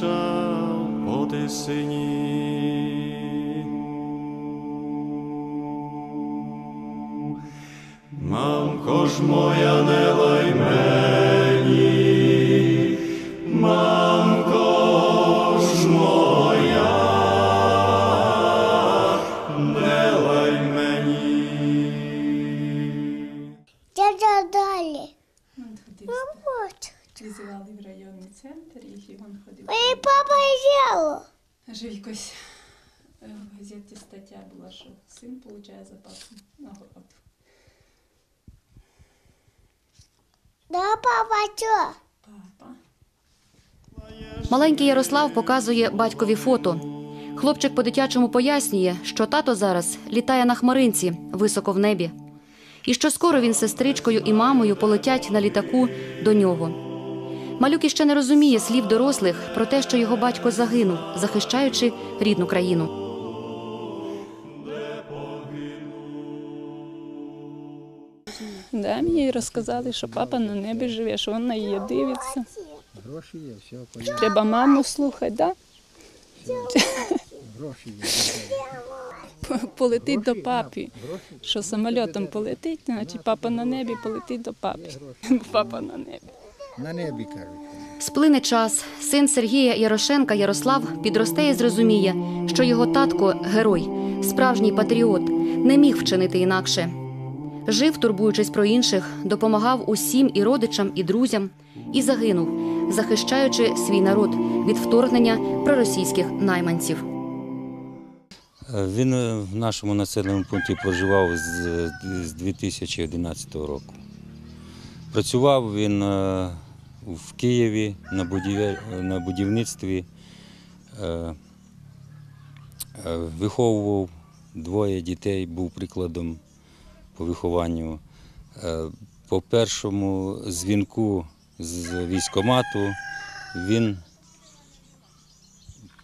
кача по тисині. Мамко ж моя в газеті стаття була, що син получає запасну нагороду. Да, папа, що? Папа. Маленький Ярослав показує батькові фото. Хлопчик по-дитячому пояснює, що тато зараз літає на хмаринці високо в небі, і що скоро він з сестричкою і мамою полетять на літаку до нього. Малюк іще не розуміє слів дорослих про те, що його батько загинув, захищаючи рідну країну. Да, мені розказали, що папа на небі живе, що він на її дивиться. Гроші є, все, понятно. Треба маму слухати, да? Гроші є. Полетить до папи. Що самольотом полетить, значить папа на небі полетить до папи. Папа на небі. На небі кажуть. Сплине час. Син Сергія Ярошенка Ярослав підросте і зрозуміє, що його татко герой, справжній патріот, не міг вчинити інакше. Жив, турбуючись про інших, допомагав усім і родичам, і друзям, і загинув, захищаючи свій народ від вторгнення проросійських найманців. Він в нашому населеному пункті проживав з, з 2011 року. Працював він е, в Києві на, будівництві, е, е, виховував двоє дітей, був прикладом по вихованню. Е, По першому дзвінку з військомату він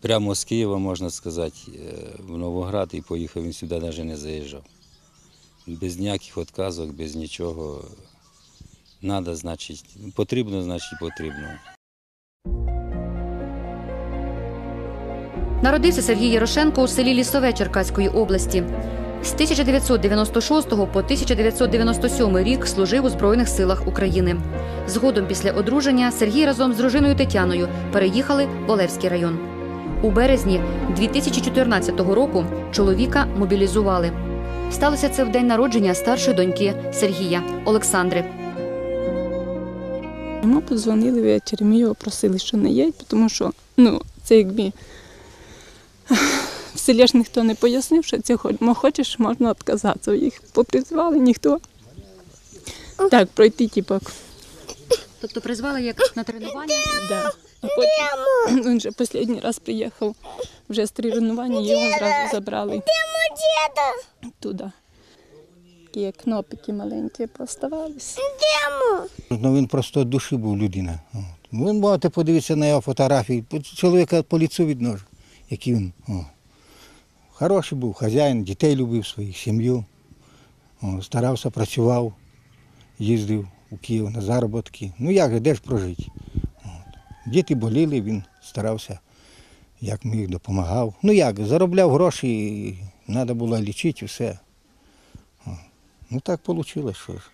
прямо з Києва, можна сказати, е, в Новоград і поїхав він сюди, навіть не заїжджав. Без ніяких відказок, без нічого. Надо, значить, потрібно, значить потрібно. Народився Сергій Ярошенко у селі Лісове Черкаської області. З 1996 по 1997 рік служив у Збройних силах України. Згодом після одруження Сергій разом з дружиною Тетяною переїхали в Олевський район. У березні 2014 року чоловіка мобілізували. Сталося це в день народження старшої доньки Сергія Олександри. Йому подзвонили ввечері, ми просили, що не їдь, тому що ну, це якби селі ж ніхто не пояснив, що це хочеш, можна відказатися. Їх попризвали, ніхто. Так, пройти, типу, Тобто призвали як на тренування? да. А потім він вже останній раз приїхав вже з тренування, його зразу забрали туди. Такі кнопики маленькі поставалися. Ну він просто від душі був людина. От. Ви можете подивитися на його фотографії. Чоловіка по ліцу видно, ж, який він. О. Хороший був хазяїн, дітей любив своїх, сім'ю. Старався, працював, їздив у Київ на заробітки. Ну як же, де ж прожити? Діти боліли, він старався, як міг, допомагав. Ну як, заробляв гроші, треба було лічити все. Ну так вийшло, що ж.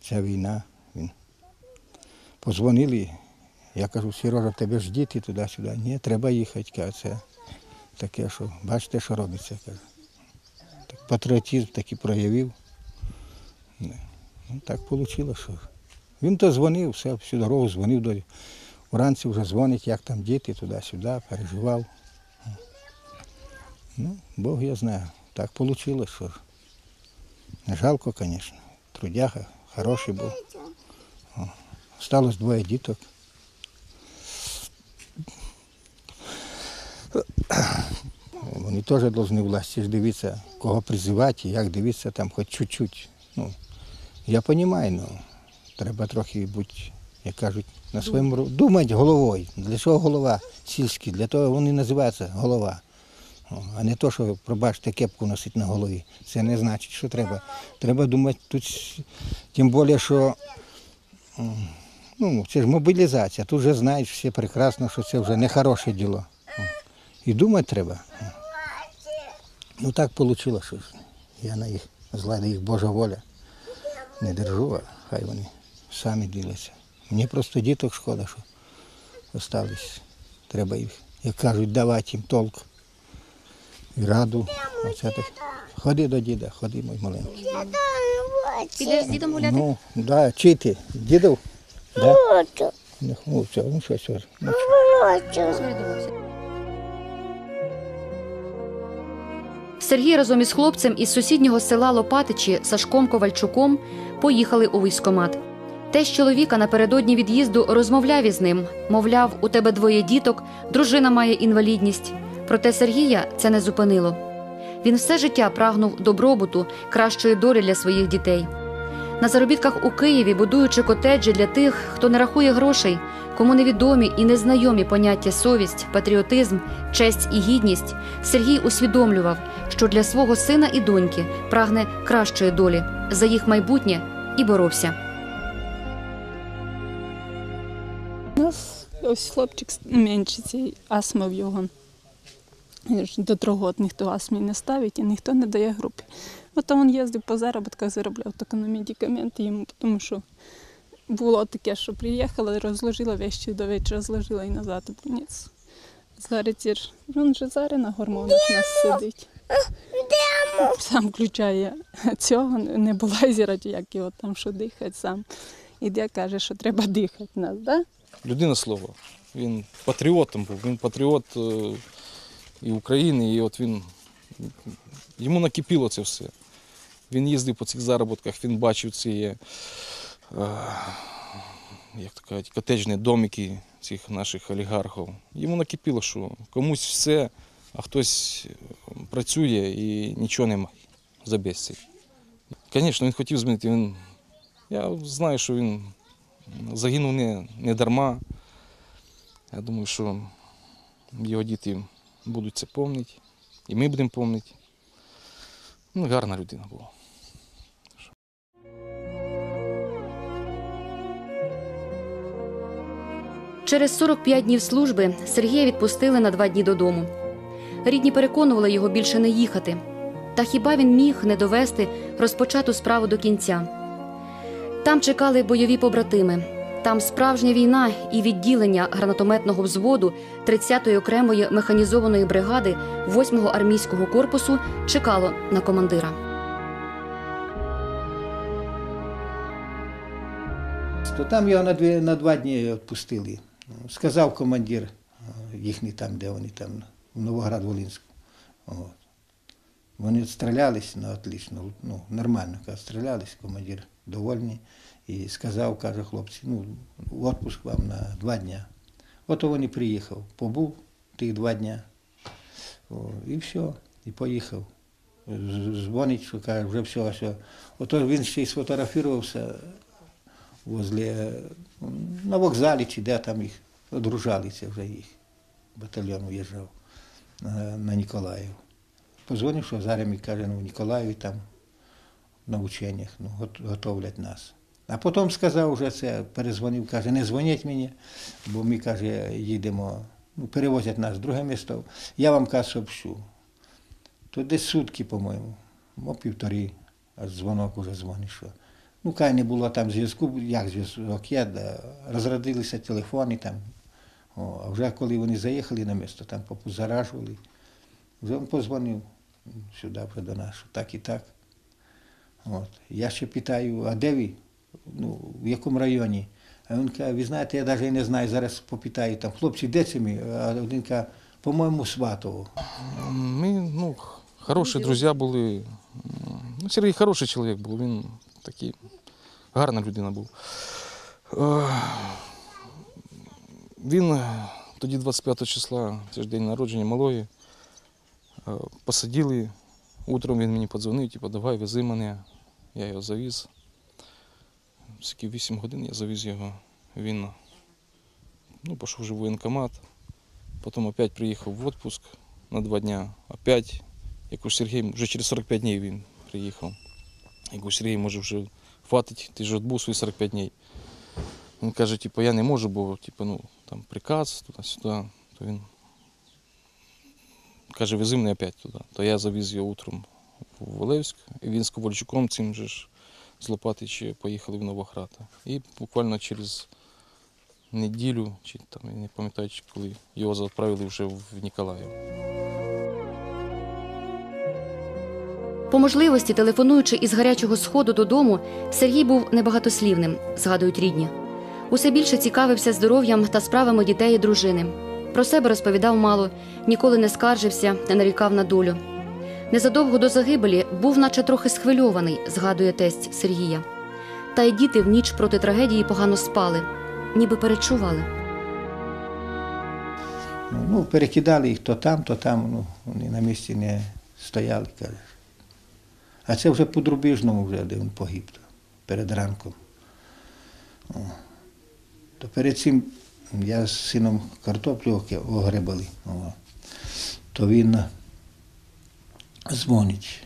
Ця війна. Він. Позвонили. Я кажу, Сережа, тебе ж діти туди-сюди. Ні, треба їхати. Каже, це таке, що бачите, що робиться. Каже. Так, патріотизм такий проявив. Ну, так вийшло, що. Він то дзвонив, все, всю дорогу дзвонив до. Вранці вже дзвонить, як там діти, туди-сюди, переживав. Ну, Бог я знаю. Так вийшло, що. Не жалко, звісно. Трудяга, хороший був. О, Осталось двоє діток. Вони теж повинні власті ж дивитися, кого призивати, як дивитися там хоч чуть-чуть. Ну, я розумію, ну, треба трохи бути, як кажуть, на своєму думати головою. Для чого голова сільський? Для того вони називаються голова. А не то, що, пробачте, кепку носить на голові. Це не значить, що треба. Треба думати тут, тим більше, що ну, це ж мобілізація. Тут вже знають всі прекрасно, що це вже не хороше діло. І думати треба. Ну так вийшло, що ж. я на їх зла, їх Божа воля не держу, а хай вони самі діляться. Мені просто діток шкода, що остались. Треба їх, як кажуть, давати їм толк і раду. Оце так. Ходи до діда, ходи, мій маленький. Підеш з дідом гуляти? Ну, да, чити. Дідов? Да? Хочу. Ну, ну, все, ну що, Сергій разом із хлопцем із сусіднього села Лопатичі Сашком Ковальчуком поїхали у військомат. Тесть чоловіка напередодні від'їзду розмовляв із ним. Мовляв, у тебе двоє діток, дружина має інвалідність. Проте Сергія це не зупинило. Він все життя прагнув добробуту, кращої долі для своїх дітей. На заробітках у Києві, будуючи котеджі для тих, хто не рахує грошей, кому невідомі і незнайомі поняття совість, патріотизм, честь і гідність, Сергій усвідомлював, що для свого сина і доньки прагне кращої долі за їх майбутнє і боровся. У нас ось хлопчик менший цей астма в його. До трьох років ніхто астмі не ставить і ніхто не дає групи. От він їздив по заробітках, заробляв тільки на медикаменти йому, тому що було таке, що приїхала, розложила вещі до вечора, зложила і назад больницю. Зараз він же зараз на гормонах нас сидить. Сам включає цього, не булайзера, чи як його там, що дихати сам. Іде, каже, що треба дихати нас, да? людина слова. Він патріотом був, він патріот е, і України, і от він йому накипіло це все. Він їздив по цих заробітках, він бачив ці е, як то кажуть, котеджні домики цих наших олігархів. Йому накипіло, що комусь все, а хтось працює і нічого немає за безціль. Звісно, він хотів змінити. Він, я знаю, що він загинув не, не дарма. Я думаю, що його діти будуть це пам'ятати, і ми будемо пам'ятати. Ну, гарна людина була. Через 45 днів служби Сергія відпустили на два дні додому. Рідні переконували його більше не їхати. Та хіба він міг не довести розпочату справу до кінця? Там чекали бойові побратими. Там справжня війна і відділення гранатометного взводу 30-ї окремої механізованої бригади 8-го армійського корпусу чекало на командира. То там його на, дві, на два дні відпустили. Сказав командир їхній там, де вони там, в Новоград-Волинську. От. Вони відстрілялись, ну, отлично, ну, нормально, каже, стрілялись, командир довольний. І сказав, каже, хлопці, ну, відпуск вам на два дня. Ото він і приїхав, побув тих два дня. О, і все, і поїхав. Дзвонить, що каже, вже все, все. Ото він ще й сфотографувався возле, на вокзалі чи де там їх одружалися вже їх. Батальйон уїжджав на, на Ніколаїв. Позвонив, що зараз мені каже, ну в Ніколаєві там на ученнях ну, готовлять нас. А потім сказав вже це, перезвонив, каже, не дзвоніть мені, бо ми, каже, їдемо, ну, перевозять нас в друге місто. Я вам каже, сообщу. То десь сутки, по-моєму, мо півтори, аж дзвонок уже дзвонить, що. Ну, кай не було там зв'язку, як зв'язок є, да, розрядилися телефони там. О, а вже коли вони заїхали на місто, там попозаражували, вже він позвонив сюди вже до нас, що так і так. От. Я ще питаю, а де ви? Ну, в якому районі? А він каже, ви знаєте, я навіть не знаю, зараз попитаю там, хлопці, де це ми? А один каже, по-моєму, Сватово. Ми ну, хороші друзі були. Ну, Сергій хороший чоловік був, він такий гарна людина був. Він е, тоді 25 числа, це ж день народження малої, е, посадили. Утром він мені подзвонив, типу, давай, вези мене. Я його завіз. Скільки 8 годин я завіз його. Він ну, пішов вже в воєнкомат. Потім опять приїхав в відпуск. на два дня. Опять, якось Сергій, вже через 45 днів він приїхав. Якось Сергій, може, вже хватить, ти ж відбув свої 45 днів. Він каже, типу, я не можу, бо типу, ну, там приказ туди-сюди. То він каже, вези мене опять туди. То я завіз його утром в Олевськ, і він з Ковальчуком цим же ж з Лопатичі поїхали в Новохрата. І буквально через неділю, чи там, я не пам'ятаю, коли його відправили вже в Ніколаїв. По можливості, телефонуючи із гарячого сходу додому, Сергій був небагатослівним, згадують рідні. Усе більше цікавився здоров'ям та справами дітей і дружини. Про себе розповідав мало, ніколи не скаржився, не нарікав на долю. Незадовго до загибелі був, наче трохи схвильований, згадує тесть Сергія. Та й діти в ніч проти трагедії погано спали, ніби перечували. Ну, перекидали їх то там, то там, ну, вони на місці не стояли, кажеш. А це вже по Друбіжному, вже, де він погиб, перед ранком. То перед цим я з сином картоплю огребали. То він дзвонить.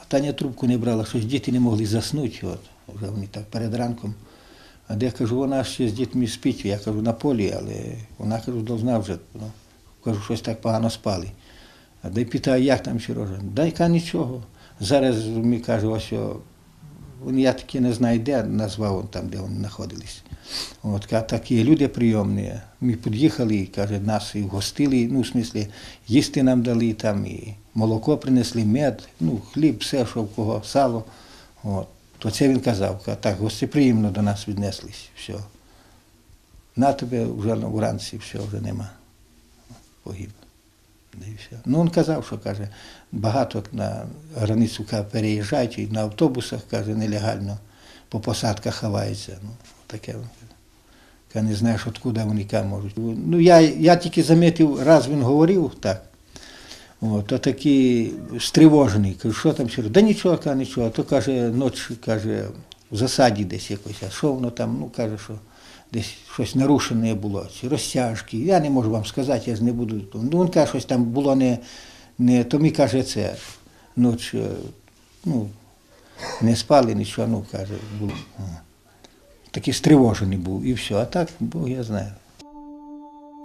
А Таня трубку не брала, щось діти не могли заснути. От. Вже вони так перед ранком. А де я кажу, вона ще з дітьми спить, я кажу, на полі, але вона кажу, должна вже. Ну, кажу, щось так погано спали. А де питаю, як там Сережа? Да яка нічого. Зараз мені каже, ось я таки не знаю, де назвав там, де вони знаходились. От, такі люди прийомні. Ми під'їхали, і, каже, нас і вгостили, ну, в смислі, їсти нам дали там, і молоко принесли, мед, ну, хліб, все, що в кого, сало. От. То це він казав, так, гостеприємно до нас віднеслись, все. На тебе вже вранці все вже нема. Погиб. Все. Ну, він казав, що каже, багато на границю переїжджають і на автобусах, каже, нелегально по посадках ховаються. Ну, таке. Каже, не знаєш, откуда вони можуть. Ну, я, я тільки замітив, раз він говорив так. От, то такий стривожений. Кажу, що там ще? Да нічого, каже, нічого. То каже, ноч, каже, в засаді десь якось. А що воно там? Ну, каже, що десь щось нарушене було, чи розтяжки. Я не можу вам сказати, я ж не буду. Ну, він каже, щось там було не, не то мені каже, це ноч, е, ну, не спали, нічого, ну, каже, було. Такий стривожений був і все. А так, Бог я знаю.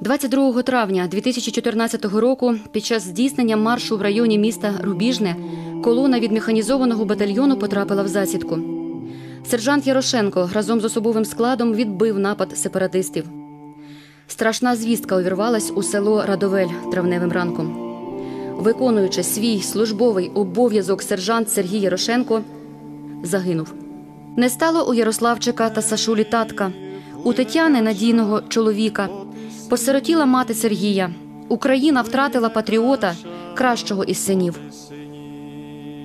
22 травня 2014 року під час здійснення маршу в районі міста Рубіжне колона від механізованого батальйону потрапила в засідку. Сержант Ярошенко разом з особовим складом відбив напад сепаратистів. Страшна звістка увірвалась у село Радовель травневим ранком. Виконуючи свій службовий обов'язок, сержант Сергій Ярошенко загинув. Не стало у Ярославчика та Сашулі татка, у Тетяни надійного чоловіка. Посиротіла мати Сергія. Україна втратила патріота, кращого із синів.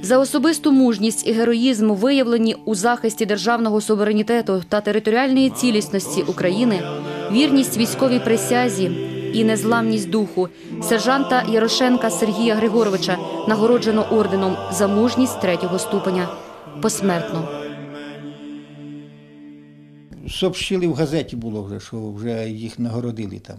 За особисту мужність і героїзм, виявлені у захисті державного суверенітету та територіальної цілісності України, вірність військовій присязі і незламність духу сержанта Ярошенка Сергія Григоровича нагороджено орденом за мужність третього ступеня посмертно. Сообщили в газеті було вже, що вже їх нагородили там.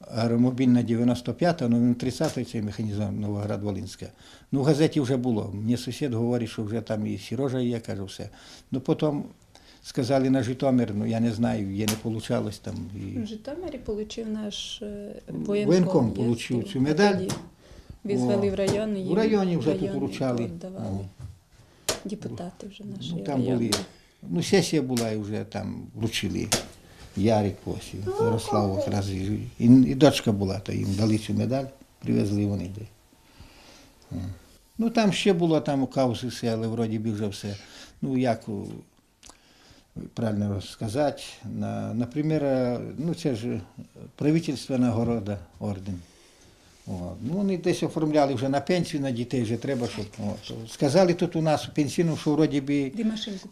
Аеромобільна 95-та, ну він 30-й цей механізм Новоград-Волинська. Ну, в газеті вже було. Мені сусід говорить, що вже там і Сірожа є, каже, все. Ну потім сказали на Житомир, ну я не знаю, є не вийшло там. І... В Житомирі отримав наш е, Воєнком воєнком. з цю медаль. Тоді в район. і в районі вже тут вручали. Депутати вже наші Ну, там були, ну, сесія була і вже там вручили. Ярик ось, і Ярослав якраз і, і, і дочка була, то їм дали цю медаль, привезли вони. Ну там ще було там каузи все, але вроді би вже все. Ну як правильно сказати, на, наприклад, ну це ж правительство нагорода орден. От. Ну, вони десь оформляли вже на пенсію, на дітей вже треба, щоб. От. Сказали тут у нас у пенсійному, що вроді би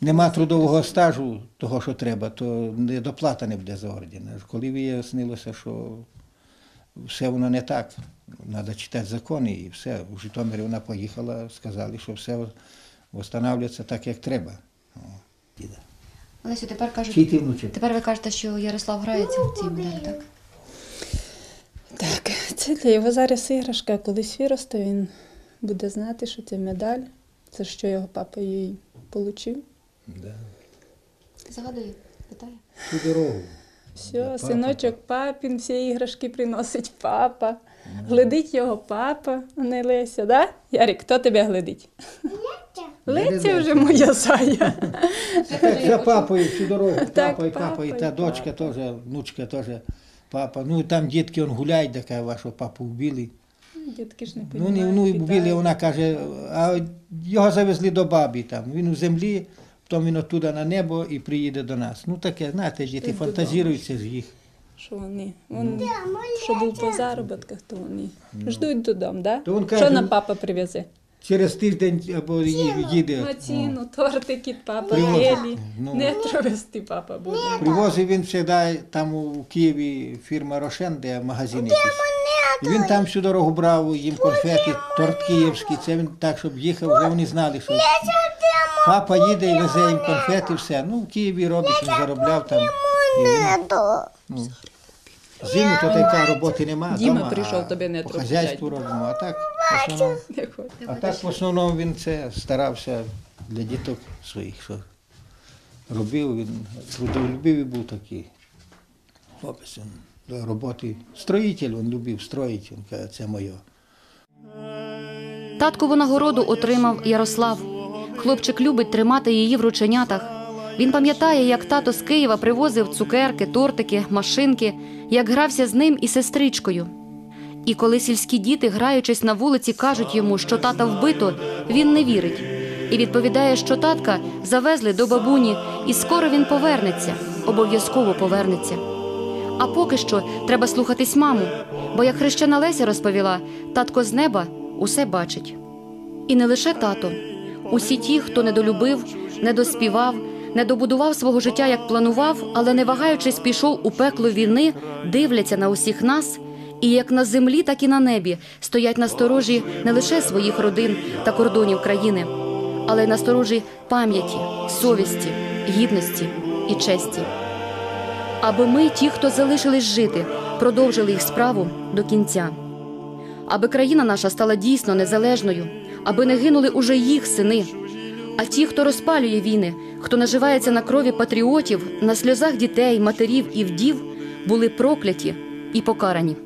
нема трудового стажу, того, що треба, то доплата не буде за орден. Аж Коли вияснилося, що все воно не так, треба читати закони і все. У Житомирі вона поїхала, сказали, що все встановлюється так, як треба. Олесю, тепер кажуть, тепер ви кажете, що Ярослав грається в цій медалі, так? Так, це Це для його зараз іграшка, а колись виросте, він буде знати, що це медаль, за що його папа їй отримав. Да. Загадує, питає. Всю дорогу. Все, папа. синочок папін, всі іграшки приносить папа. Глядить його папа, а не Леся, да? Ярик, хто тебе глядить? Леся вже моя зая. За папою всю дорогу. Папа і папа, і та дочка теж, внучка теж. Папа. Ну там дітки он гуляють, така вашого папу вбили. Дітки ж не Ну, не, ну і вбили, вона каже, а його завезли до бабі там. Він у землі, потім він оттуда на небо і приїде до нас. Ну таке, знаєте, діти додому. фантазіруються ж їх. Що вони? Вони що був по заробітках, то вони ждуть додому, да? То він Що нам папа привезе? Через тиждень або ї- їде. Маціну, тортики, папа, Привозить. гелі. Ну. Не вести папа буде. Привозив він завжди там у Києві фірма Рошен, де магазин якийсь. І він там всю дорогу брав їм конфети, торт київський. Це він так, щоб їхав, вже вони знали, що папа їде і везе їм конфети, все. Ну, в Києві робить, він заробляв там. І він, ну, зиму то така роботи нема. Діма дома, прийшов, тобі не трохи хазяйству робимо, а так, в основному, Не а так в основному він це старався для діток своїх, що робив, він трудолюбивий був такий. Хлопець, він до роботи. Строїтель, він любив строїть, він каже, це моє. Таткову нагороду отримав Ярослав. Хлопчик любить тримати її в рученятах. Він пам'ятає, як тато з Києва привозив цукерки, тортики, машинки, як грався з ним і сестричкою. І коли сільські діти, граючись на вулиці, кажуть йому, що тата вбито, він не вірить. І відповідає, що татка завезли до бабуні, і скоро він повернеться, обов'язково повернеться. А поки що треба слухатись маму, бо як хрещена Леся розповіла, татко з неба усе бачить. І не лише тато. Усі ті, хто недолюбив, недоспівав, не добудував свого життя, як планував, але не вагаючись, пішов у пекло війни, дивляться на усіх нас, і як на землі, так і на небі стоять на сторожі не лише своїх родин та кордонів країни, але й на сторожі пам'яті, совісті, гідності і честі. Аби ми, ті, хто залишились жити, продовжили їх справу до кінця аби країна наша стала дійсно незалежною, аби не гинули уже їх сини. А ті, хто розпалює війни, хто наживається на крові патріотів, на сльозах дітей, матерів і вдів, були прокляті і покарані.